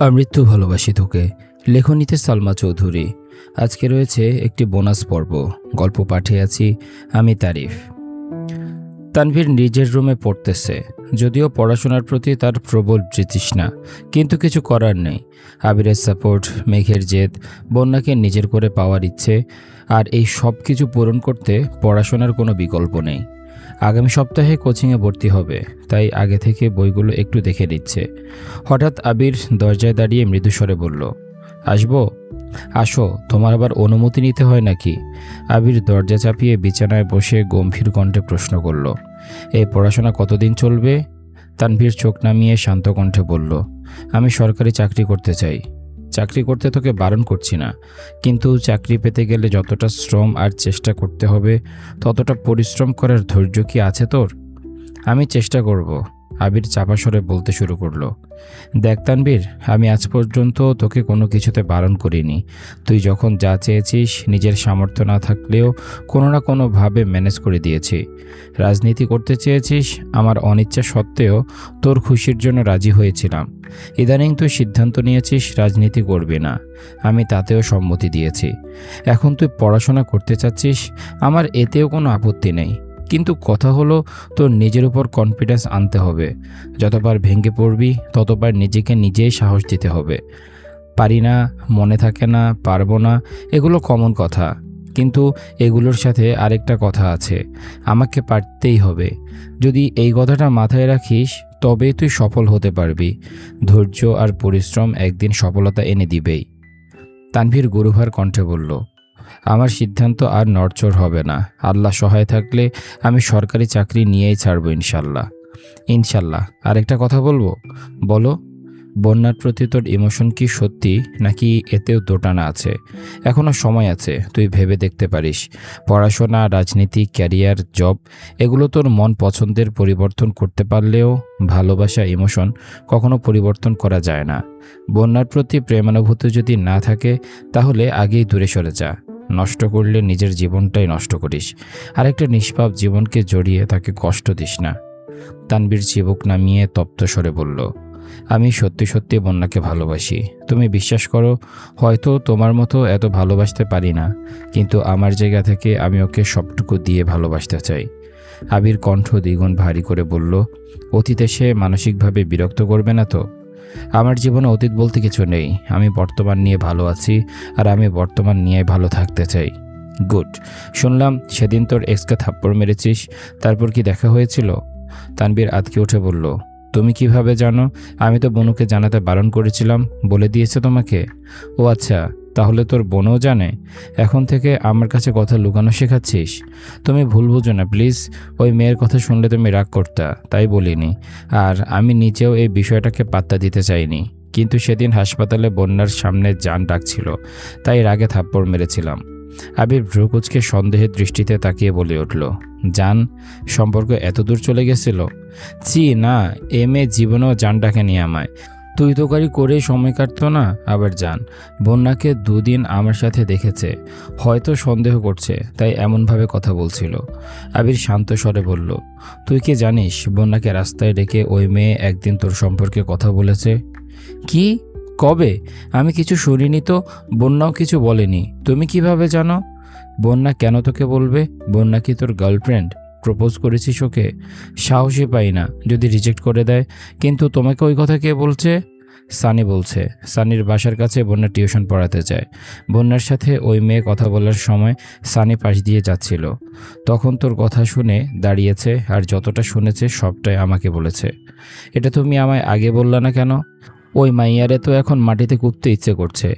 আমৃত্যু ভালোবাসি তোকে, লেখনীতে সালমা চৌধুরী। আজকে রয়েছে একটি বোনাস পর্ব, গল্প পাঠিয়ে আছি আমি তারিফ। তানভীর নিজের রুমে পড়তেছে, যদিও পড়াশোনার প্রতি তার প্রবল তৃতৃষ্ণা, কিন্তু কিছু করার নেই। আবিরের সাপোর্ট, মেঘের জেদ, বন্যাকে নিজের করে পাওয়ার ইচ্ছে, আর এই সব কিছু পূরণ করতে পড়াশোনার কোনো বিকল্প নেই। আগামী সপ্তাহে কোচিংয়ে ভর্তি হবে, তাই আগে থেকে বইগুলো একটু দেখে নিচ্ছে। হঠাৎ আবির দরজায় দাঁড়িয়ে মৃদুস্বরে বলল, আসব? আসো, তোমার আবার অনুমতি নিতে হয় নাকি? আবির দরজা চাপিয়ে বিছানায় বসে গম্ভীর কণ্ঠে প্রশ্ন করল এই পড়াশোনা কতদিন চলবে? তানভীর চোখ নামিয়ে শান্ত কণ্ঠে বলল, আমি সরকারি চাকরি করতে চাই। চাকরি করতে তোকে বারণ করছি না। কিন্তু চাকরি পেতে গেলে যতটা শ্রম আর চেষ্টা করতে হবে, ততটা পরিশ্রম করার ধৈর্য কি আছে তোর? আমি চেষ্টা করব। আবির চাপা স্বরে বলতে শুরু করল, দেখ তানবীর, আমি আজ পর্যন্ত তোকে কোনো কিছুতে বারণ করিনি। তুই যখন যা চেয়েছিস, নিজের সামর্থ্য না থাকলেও কোনো না কোনোভাবে ম্যানেজ করে দিয়েছি। রাজনীতি করতে চেয়েছিস, আমার অনিচ্ছা সত্ত্বেও তোর খুশির জন্য রাজি হয়েছিলাম। ইদানিং তুই সিদ্ধান্ত নিয়েছিস রাজনীতি করবি না। আমি তাতেও সম্মতি দিয়েছি। এখন তুই পড়াশোনা করতে চাচ্ছিস, আমার এতেও কোনো আপত্তি নেই। কিন্তু কথা হলো, তোর নিজের উপর কনফিডেন্স আনতে হবে। যতবার ভেঙে পড়বি, ততবার নিজেকে নিজেই সাহস দিতে হবে। পারি না, মনে থাকে না, পারব না, এগুলো কমন কথা। কিন্তু এগুলোর সাথে আরেকটা কথা আছে, আমাকে পারতেই হবে। যদি এই কথাটা মাথায় রাখিস, তবেই তুই সফল হতে পারবি। ধৈর্য আর পরিশ্রম একদিন সফলতা এনে দিবেই। তানভীর গুরুভার কণ্ঠে বলল আমার সিদ্ধান্ত আর নড়চড় হবে না। আল্লাহ সহায় থাকলে আমি সরকারি চাকরি নিয়েই ছাড়বো ইনশাল্লাহ। ইনশাল্লাহ, আরেকটা কথা বলব? বলো, বন্যার প্রতি তোর ইমোশন কি সত্যি, নাকি এতেও দোটানা আছে? এখনও সময় আছে, তুই ভেবে দেখতে পারিস। পড়াশোনা, রাজনীতি ক্যারিয়ার জব এগুলো তোর মন পছন্দের পরিবর্তন করতে পারলেও ভালোবাসা ইমোশন কখনো পরিবর্তন করা যায় না। বন্যার প্রতি প্রেমানুভূতি যদি না থাকে, তাহলে আগেই দূরে সরে যা। নষ্ট করলে নিজের জীবনটাই নষ্ট করিস। আরেকটা নিষ্পাপ জীবনকে জড়িয়ে তাকে কষ্ট দিস না। তানবীর চিবুক নামিয়ে তপ্ত স্বরে বলল, আমি সত্যি সত্যি বন্যাকে ভালোবাসি। তুমি বিশ্বাস করো, হয়তো তোমার মতো এত ভালোবাসতে পারি না, কিন্তু আমার জায়গা থেকে আমি ওকে সবটুকু দিয়ে ভালোবাসতে চাই। আবির কণ্ঠ দ্বিগুণ ভারী করে বলল, অতীতে সে মানসিকভাবে বিরক্ত করবে না তো? আমার জীবনে অতীত বলতে কিছু নেই। আমি বর্তমান নিয়ে ভালো আছি আর আমি বর্তমান নিয়ে ভালো থাকতে চাই। গুড। শুনলাম সেদিন তোর এক্সকে থাপ্পড় মেরেছিস, তারপর কি দেখা হয়েছিল? তানবীর আতকে উঠে বলল, তুমি কীভাবে জানো? আমি তো বনুকে জানাতে বারণ করেছিলাম, বলে দিয়েছে তোমাকে? ও আচ্ছা। তাহলে তোর বোনও জানে, এখন থেকে আমার কাছে কথা লুকানো শেখাচ্ছিস। তুমি ভুল বুঝো না, প্লিজ। ওই মেয়ের কথা শুনলে তুমি রাগ করতা, তাই বলিনি। আর আমি নিজেও এই বিষয়টাকে পাত্তা দিতে চাইনি। কিন্তু সেদিন হাসপাতালে বন্যার সামনে যান ডাকছিল, তাই রাগে থাপ্পড় মেরেছিলাম। আবির ভ্রুকুচকে সন্দেহের দৃষ্টিতে তাকিয়ে বলে উঠল যান সম্পর্ক এত দূর চলে গেছিল? ছি, না, এম এ জীবনেও জান ডাকেনি আমায়। তুই তোকারি করে সময় কাটতো না, আবার যান বন্যাকে দুদিন আমার সাথে দেখেছে, হয়তো সন্দেহ করছে, তাই এমনভাবে কথা বলছিল। আবির শান্ত স্বরে বলল, তুই কি জানিস, বন্যাকে রাস্তায় ডেকে ওই মেয়ে একদিন তোর সম্পর্কে কথা বলেছে? কি? কবে? আমি কিছু শুনিনি তো, বন্যাও কিছু বলেনি, তুমি কীভাবে জানো? বন্যা কেন তোকে বলবে? বন্যা কি তোর গার্লফ্রেন্ড? প্রপোজ করেছিস ওকে সাহসই পাই না, যদি রিজেক্ট করে দেয়। কিন্তু তোমাকে ওই কথা কে বলছে? সানি বলছে, সানির বাসার কাছে বন্যা টিউশন পড়াতে যায়। বন্যার সাথে ওই মেয়ে কথা বলার সময় সানি পাশ দিয়ে যাচ্ছিল। তখন তোর কথা শুনে দাঁড়িয়েছে আর যতটা শুনেছে সবটাই আমাকে বলেছে। এটা তুমি আমায় আগে বললা না কেন? ওই মাইয়ারে তো এখন মাটিতে কুপতে ইচ্ছে করছে।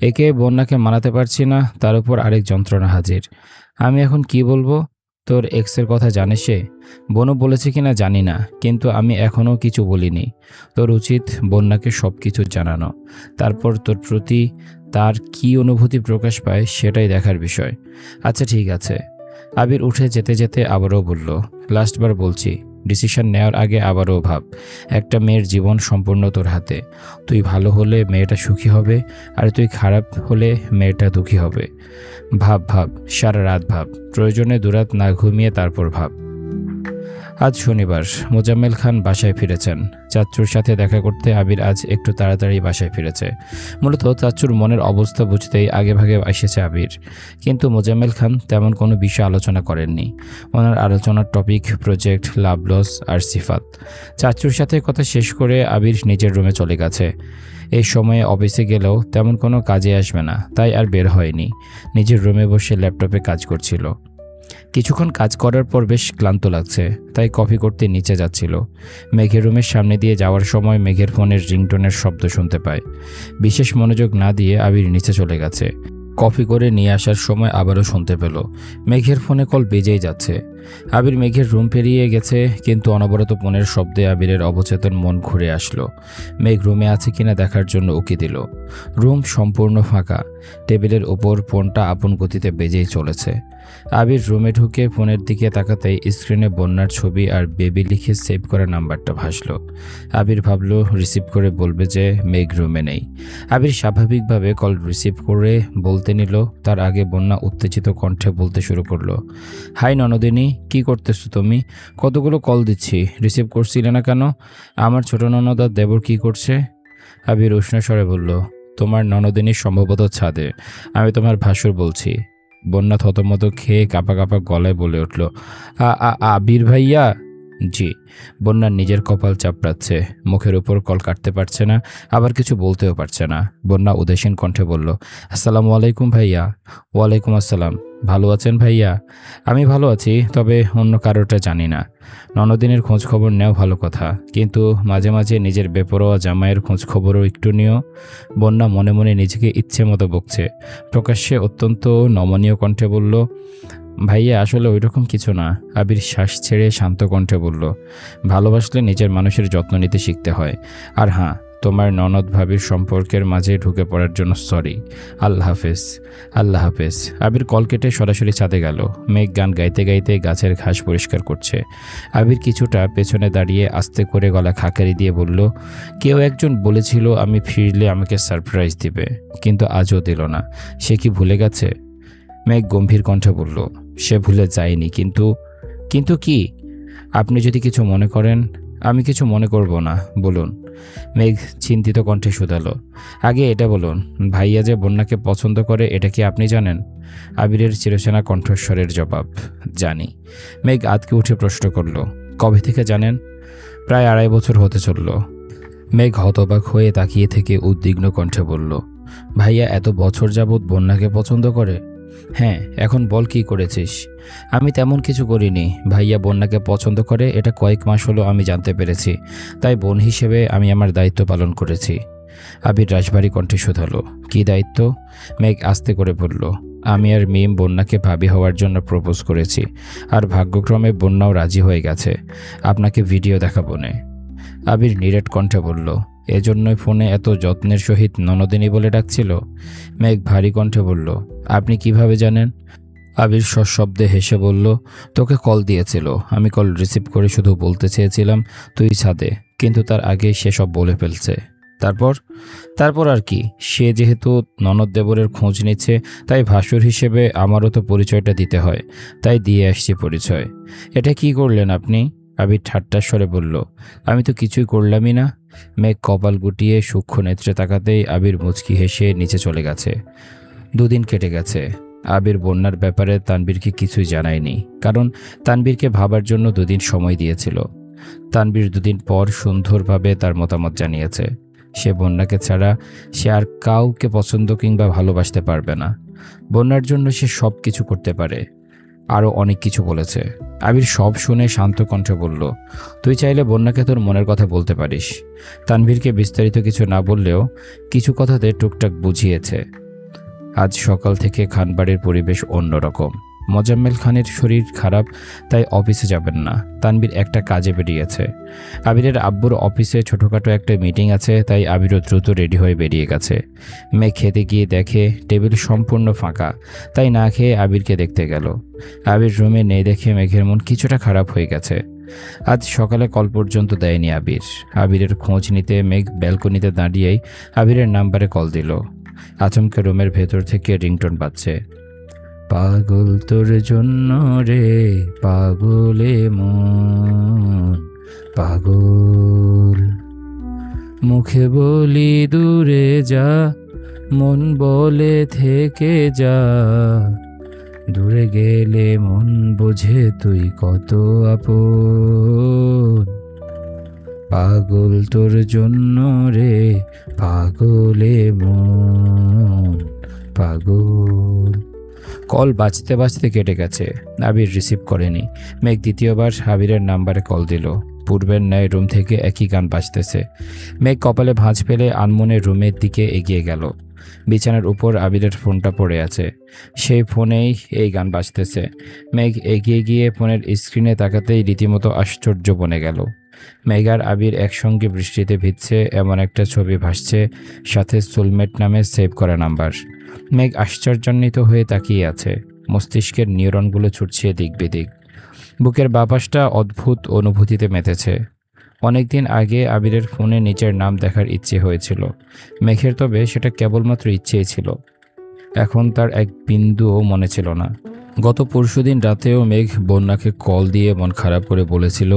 একে বন্যাকে মানাতে পারছি না, তার উপর আরেক যন্ত্রণা হাজির। আমি এখন কি বলব? তোর এক্সের কথা জানে সে? বনু বলেছে কিনা জানি না, কিন্তু আমি এখনও কিছু বলিনি। তোর উচিত বন্যাকে সব কিছু জানানো। তারপর তোর প্রতি তার কি অনুভূতি প্রকাশ পায় সেটাই দেখার বিষয়। আচ্ছা ঠিক আছে। আবির উঠে যেতে যেতে আবারও বলল, লাস্টবার বলছি। ডিসিশন নেওয়ার আগে আবারও ভাব, একটা মেয়ের জীবন সম্পূর্ণ তোর হাতে। তুই ভালো হলে মেয়েটা সুখী হবে, আর তুই খারাপ হলে মেয়েটা দুঃখী হবে। ভাব ভাব, সারা রাত ভাব। প্রয়োজনে দুরাত না ঘুমিয়ে তারপর ভাব। আজ শনিবার। মোজাম্মেল খান বাসায় ফিরেছেন। চাচ্চুর সাথে দেখা করতে আবির আজ একটু তাড়াতাড়ি বাসায় ফিরেছে। মূলত চাচ্চুর মনের অবস্থা বুঝতেই আগেভাগে এসেছে আবির। কিন্তু মোজাম্মেল খান তেমন কোনো বিষয় আলোচনা করেননি। ওনার আলোচনার টপিক প্রজেক্ট, লাভ লস আর সিফাত। চাচ্চুর সাথে কথা শেষ করে আবির নিজের রুমে চলে গেছে। এই সময়ে অফিসে গেলেও তেমন কোনো কাজে আসবে না, তাই আর বের হয়নি। নিজের রুমে বসে ল্যাপটপে কাজ করছিল। কিছুক্ষণ কাজ করার পর বেশ ক্লান্ত লাগছে, তাই কফি করতে নিচে যাচ্ছিল। মেঘের রুমের সামনে দিয়ে যাওয়ার সময় মেঘের ফোনের রিংটোনের শব্দ শুনতে পায়। বিশেষ মনোযোগ না দিয়ে আবির নিচে চলে গেছে। কফি করে নিয়ে আসার সময় আবারও শুনতে পেল, মেঘের ফোনে কল বেজেই যাচ্ছে। আবির মেঘের রুম পেরিয়ে গেছে, কিন্তু অনবরত ফোনের শব্দে আবিরের অবচেতন মন ঘুরে আসলো। মেঘ রুমে আছে কিনা দেখার জন্য উকি দিল। রুম সম্পূর্ণ ফাঁকা, টেবিলের ওপর ফোনটা আপন গতিতে বেজেই চলেছে। আবির রুমে ঢুকে ফোনের দিকে তাকাতেই স্ক্রিনে বন্যার ছবি আর বেবি লিখে সেভ করা নাম্বারটা ভাসলো। আবির ভাবলো, রিসিভ করে বলবে যে মেঘ রুমে নেই। আবির স্বাভাবিকভাবে কল রিসিভ করে বলতে নিল, তার আগে বন্যা উত্তেজিত কণ্ঠে বলতে শুরু করল, হাই ননদিনী, কি করতেছো তুমি? কতগুলো কল দিচ্ছি, রিসিভ করছিলে না কেন? আমার ছোট ননদ দেবর কি করছে? আবির উষ্ণ স্বরে বলল, তোমার ননদিনী সম্ভবত ছাদে, আমি তোমার ভাসুর বলছি। বন্যা থতমত খেয়ে কাঁপা কাঁপা গলায় বলে উঠল আবির ভাইয়া জি, বন্যার নিজের কপাল চাপড়াচ্ছে, মুখের উপর কল কাটতে পারছে না, আবার কিছু বলতেও পারছে না। বন্যা উদাসীন কণ্ঠে বলল, আসসালামু আলাইকুম ভাইয়া। ওয়ালাইকুম আসসালাম। ভালো আছেন ভাইয়া? আমি ভালো আছি, তবে অন্য কারোটা জানি না। ননদিনের খোঁজ খবর নেও ভালো কথা, কিন্তু মাঝে মাঝে নিজের বেপরোয়া জামাইয়ের খোঁজ খবরও একটু নিও। বন্যা মনে মনে নিজেকে ইচ্ছে মতো বকছে। প্রকাশ্যে অত্যন্ত নমনীয় কণ্ঠে বলল ভাইয়া, আসলে ওই রকম কিছু না। আবির শ্বাস ছেড়ে শান্ত কণ্ঠে বলল, ভালোবাসলে নিজের মানুষের যত্ন নিতে শিখতে হয়। আর হ্যাঁ তোমার ননদ ভাবির সম্পর্কের মাঝে ঢুকে পড়ার জন্য সরি। আল্লাহ হাফেজ আল্লাহ হাফেজ। আবির কল কেটে সরাসরি ছাদে গেল। মেঘ গান গাইতে গাইতে গাছের ঘাস পরিষ্কার করছে। আবির কিছুটা পেছনে দাঁড়িয়ে আস্তে করে গলা খাকারি দিয়ে বলল, কেউ একজন বলেছিল আমি ফিরলে আমাকে সারপ্রাইজ দিবে, কিন্তু আজও দিল না। সে কি ভুলে গেছে? মেঘ গম্ভীর কণ্ঠে বলল সে ভুলে যায়নি। কিন্তু কিন্তু কি? আপনি যদি কিছু মনে করেন, আমি কিছু মনে করব না, বলুন। মেঘ চিন্তিত কণ্ঠে শুধালো। আগে এটা বলুন, ভাইয়া যে বন্যাকে পছন্দ করে, এটা কি আপনি জানেন? আবিরের চিরচেনা কণ্ঠস্বরের জবাব, জানি। মেঘ আতকে উঠে প্রশ্ন করল, কবে থেকে জানেন? প্রায় আড়াই বছর হতে চলল। মেঘ হতবাক হয়ে তাকিয়ে থেকে উদ্বিগ্ন কণ্ঠে বলল, ভাইয়া এত বছর যাবৎ বন্যাকে পছন্দ করে? হ্যাঁ এখন বল কি করেছিস? আমি তেমন কিছু করিনি। ভাইয়া বন্যাকে পছন্দ করে, এটা কয়েক মাস হলো আমি জানতে পেরেছি। তাই বোন হিসেবে আমি আমার দায়িত্ব পালন করেছি। আবির রাজবাড়ি কণ্ঠে শোধালো। কী দায়িত্ব? মেঘ আস্তে করে বলল, আমি আর মিম বন্যাকে ভাবি হওয়ার জন্য প্রপোজ করেছি। আর ভাগ্যক্রমে বন্যাও রাজি হয়ে গেছে। আপনাকে ভিডিও দেখাবো নে। আবির নিরেট কণ্ঠে বলল এজন্যই ফোনে এত যত্নের সহিত ননদিনী বলে ডাকছিল। মেঘ ভারী কণ্ঠে বলল, আপনি কীভাবে জানেন? আবির সশব্দে হেসে বলল, তোকে কল দিয়েছিল। আমি কল রিসিভ করে শুধু বলতে চেয়েছিলাম, তুই ছাদে। কিন্তু তার আগে সে সব বলে ফেলছে। তারপর? তারপর আর কি? সে যেহেতু ননদ দেবরের খোঁজ নিচ্ছে, তাই ভাসুর হিসেবে আমারও তো পরিচয়টা দিতে হয়। তাই দিয়ে আসছি পরিচয়। এটা কি করলেন আপনি? আবির ঠাট্টার স্বরে বলল, আমি তো কিছুই করলামই না। মেঘ কপাল গুটিয়ে সূক্ষ্ম নেত্রে তাকাতেই আবির মুচকি হেসে নিচে চলে গেছে। দুদিন কেটে গেছে। আবির বন্যার ব্যাপারে তানবীরকে কিছুই জানায়নি, কারণ তানবীরকে ভাবার জন্য দুদিন সময় দিয়েছিল। তানবীর দুদিন পর সুন্দরভাবে তার মতামত জানিয়েছে। সে বন্যাকে ছাড়া সে আর কাউকে পছন্দ কিংবা ভালোবাসতে পারবে না। বন্যার জন্য সে সব কিছু করতে পারে। আরও অনেক কিছু বলেছে। আবির সব শুনে শান্ত কণ্ঠে বলল, তুই চাইলে বন্যাকে তোর মনের কথা বলতে পারিস। তানভীরকে বিস্তারিত কিছু না বললেও কিছু কথাতে টুকটাক বুঝিয়েছে। আজ সকাল থেকে খানবাড়ির পরিবেশ অন্যরকম। মোজাম্মেল খানের শরীর খারাপ, তাই অফিসে যাবেন না। তানবির একটা কাজে বেরিয়েছে। আবিরের আব্বুর অফিসে ছোটোখাটো একটা মিটিং আছে, তাই আবিরও দ্রুত রেডি হয়ে বেরিয়ে গেছে। মেয়ে খেতে গিয়ে দেখে টেবিল সম্পূর্ণ ফাঁকা, তাই না খেয়ে আবিরকে দেখতে গেল। আবির রুমে নেই দেখে মেঘের মন কিছুটা খারাপ হয়ে গেছে। আজ সকালে কল পর্যন্ত দেয়নি আবির। আবিরের খোঁজ নিতে মেঘ ব্যালকনিতে দাঁড়িয়েই আবিরের নাম্বারে কল দিল। আচমকে রুমের ভেতর থেকে রিংটোন বাজছে। পাগল তোর জন্য রে, পাগলে মন। পাগল। মুখে বলি দূরে যা, মন বলে থেকে যা। দূরে গেলে মন বোঝে তুই কত আপন। পাগল তোর জন্য রে, পাগলে মন। পাগল। কল বাঁচতে বাঁচতে কেটে গেছে। আবির রিসিভ করেনি। মেঘ দ্বিতীয়বার আবিরের নাম্বারে কল দিল। পূর্বের ন্যায় রুম থেকে একই গান বাজতেছে। মেঘ কপালে ভাঁজ ফেলে আনমনের রুমের দিকে এগিয়ে গেল। বিছানার উপর আবিরের ফোনটা পড়ে আছে। সেই ফোনেই এই গান বাজতেছে। মেঘ এগিয়ে গিয়ে ফোনের স্ক্রিনে তাকাতেই রীতিমতো আশ্চর্য বনে গেল। মেঘ আর আবির একসঙ্গে বৃষ্টিতে ভিজছে, এমন একটা ছবি ভাসছে, সাথে সোলমেট নামে সেভ করা নাম্বার। মেঘ আশ্চর্যান্বিত হয়ে তাকিয়ে আছে। মস্তিষ্কের নিউরনগুলো ছুটছে দিক বিদিক। বুকের বাপাসটা অদ্ভুত অনুভূতিতে মেতেছে। অনেকদিন আগে আবিরের ফোনে নিজের নাম দেখার ইচ্ছে হয়েছিল। মেঘের তবে সেটা কেবলমাত্র ইচ্ছেই ছিল। এখন তার এক বিন্দুও মনে ছিল না। গত পরশুদিন রাতেও মেঘ বন্যাকে কল দিয়ে মন খারাপ করে বলেছিল,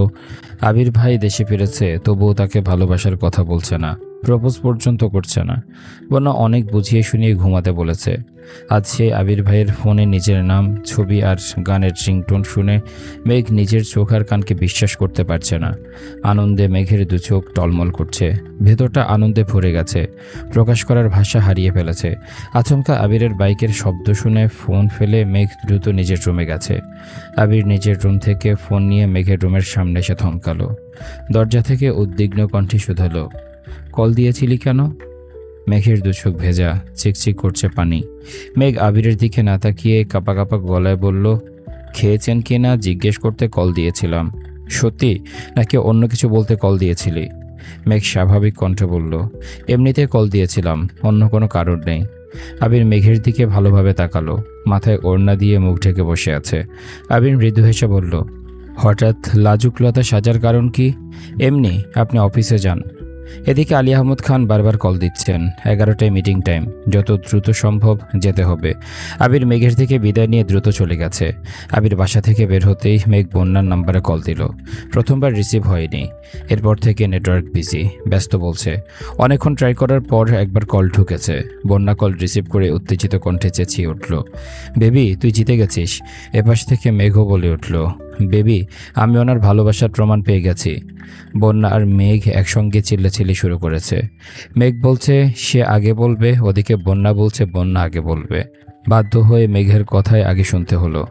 আবির ভাই দেশে ফিরেছে, তবুও তাকে ভালোবাসার কথা বলছে না। প্রপোজ পর্যন্ত করছে না। বন্যা অনেক বুঝিয়ে শুনিয়ে ঘুমাতে বলেছে। আজ সে আবির ভাইয়ের ফোনে নিজের নাম, ছবি আর গানের রিংটোন শুনে মেঘ নিজের চোখ আর কানকে বিশ্বাস করতে পারছে না। আনন্দে মেঘের দু চোখ টলমল করছে। ভেতরটা আনন্দে ভরে গেছে। প্রকাশ করার ভাষা হারিয়ে ফেলেছে। আচমকা আবিরের বাইকের শব্দ শুনে ফোন ফেলে মেঘ দ্রুত নিজের রুমে গেছে। আবির নিজের রুম থেকে ফোন নিয়ে মেঘের রুমের সামনে এসে থমকালো। দরজা থেকে উদ্বিগ্ন কণ্ঠে শুধালো। কল দিয়েছিলি কেন? মেঘের দু চোখ ভেজা, চিকচিক করছে পানি। মেঘ আবিরের দিকে না তাকিয়ে কাপা কাপা গলায় বলল, খেয়েছেন কি না? জিজ্ঞেস করতে কল দিয়েছিলাম। সত্যি? নাকি অন্য কিছু বলতে কল দিয়েছিলি? মেঘ স্বাভাবিক কণ্ঠে বলল, এমনিতে কল দিয়েছিলাম, অন্য কোনো কারণ নেই। আবির মেঘের দিকে ভালোভাবে তাকালো, মাথায় ওড়না দিয়ে মুখ ঢেকে বসে আছে। আবির মৃদু হেসে বলল, হঠাৎ লাজুকলতা সাজার কারণ কি? এমনি, আপনি অফিসে যান। এদিকে আলী আহমদ খান বারবার কল দিচ্ছেন, এগারোটায় মিটিং টাইম যত দ্রুত সম্ভব যেতে হবে। আবির মেঘের থেকে বিদায় নিয়ে দ্রুত চলে গেছে। আবির বাসা থেকে বের হতেই মেঘ বন্যার নাম্বারে কল দিল। প্রথমবার রিসিভ হয়নি। এরপর থেকে নেটওয়ার্ক বিজি ব্যস্ত বলছে। অনেকক্ষণ ট্রাই করার পর একবার কল ঢুকেছে। বন্যা কল রিসিভ করে উত্তেজিত কণ্ঠে চেঁচিয়ে উঠল। বেবি, তুই জিতে গেছিস। এপাশ থেকে মেঘও বলে উঠল বেবি, আমি ওনার ভালোবাসার প্রমাণ পেয়ে গেছি। বন্যা আর মেঘ একসঙ্গে চিল্লাচিল্লি শুরু করেছে। মেঘ বলছে, সে আগে বলবে, ওদিকে বন্যা বলছে, বন্যা আগে বলবে। বাধ্য হয়ে মেঘের কথায় আগে শুনতে হলো।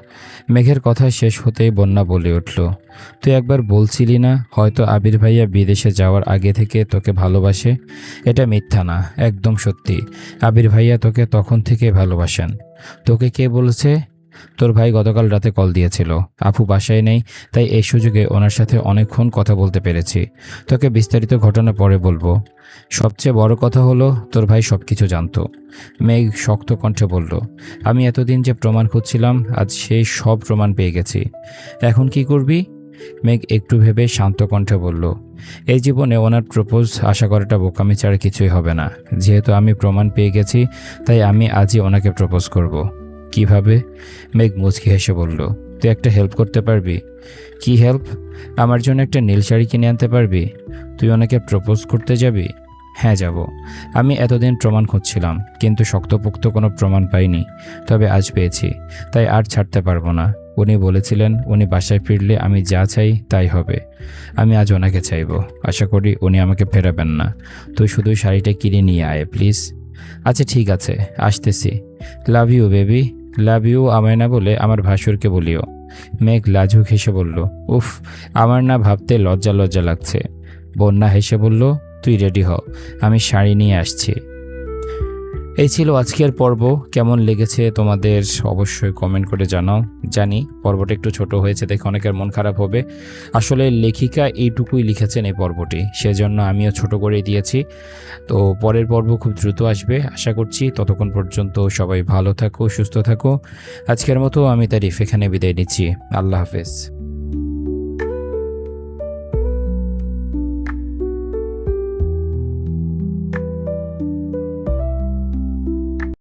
মেঘের কথা শেষ হতেই বন্যা বলে উঠল, তুই একবার বলছিলি না, হয়তো আবির ভাইয়া বিদেশে যাওয়ার আগে থেকে তোকে ভালোবাসে? এটা মিথ্যা না, একদম সত্যি। আবির ভাইয়া তোকে তখন থেকে ভালোবাসেন। তোকে কে বলেছে? তোর ভাই গতকাল রাতে কল দিয়েছিল। আপু বাসায় নেই, তাই এই সুযোগে ওনার সাথে অনেকক্ষণ কথা বলতে পেরেছি। তোকে বিস্তারিত ঘটনা পরে বলব। সবচেয়ে বড় কথা হলো, তোর ভাই সব কিছু জানতো। মেঘ শক্ত কণ্ঠে বলল, আমি এতদিন যে প্রমাণ খুঁজছিলাম, আজ সেই সব প্রমাণ পেয়ে গেছি। এখন কি করবি? মেঘ একটু ভেবে শান্ত কণ্ঠে বলল, এই জীবনে ওনার প্রপোজ আশা করাটা বোকামি ছাড়া কিছুই হবে না। যেহেতু আমি প্রমাণ পেয়ে গেছি, তাই আমি আজই ওনাকে প্রপোজ করব। কীভাবে? মেঘ মুচকি হেসে বলল, তুই একটা হেল্প করতে পারবি? কি হেল্প আমার জন্য একটা নীল শাড়ি কিনে আনতে পারবি? তুই ওনাকে প্রপোজ করতে যাবি? হ্যাঁ যাব। আমি এতদিন প্রমাণ খুঁজছিলাম, কিন্তু শক্তপোক্ত কোনো প্রমাণ পাইনি, তবে আজ পেয়েছি, তাই আর ছাড়তে পারব না। উনি বলেছিলেন, উনি বাসায় ফিরলে আমি যা চাই, তাই হবে। আমি আজ ওনাকে চাইব। আশা করি উনি আমাকে ফেরাবেন না। তুই শুধু শাড়িটা কিনে নিয়ে আয়, প্লিজ? আচ্ছা ঠিক আছে, আসতেছি। Love you, baby. Love you আমায় না বলে আমার ভাসুরকে বলিও। মেঘ লাজুক হেসে বলল, উফ, আমার না ভাবতে লজ্জা লজ্জা লাগছে। বন্যা হেসে বলল, তুই রেডি হ, আমি শাড়ি নিয়ে আসছি। এই ছিল আজকের পর্ব। কেমন লেগেছে তোমাদের অবশ্যই কমেন্ট করে জানাও। জানি পর্বটা একটু ছোট হয়েছে, দেখে অনেকের মন খারাপ হবে। আসলে লেখিকা এইটুকুই লিখেছেন এই পর্বটি, সেজন্য আমিও ছোট করে দিয়েছি। তো পরের পর্ব খুব দ্রুত আসবে, আশা করছি। ততক্ষণ পর্যন্ত সবাই ভালো থাকো, সুস্থ থাকো। আজকের মতো আমি তারিফ, এখানে বিদায় নিচ্ছি। আল্লাহ হাফেজ।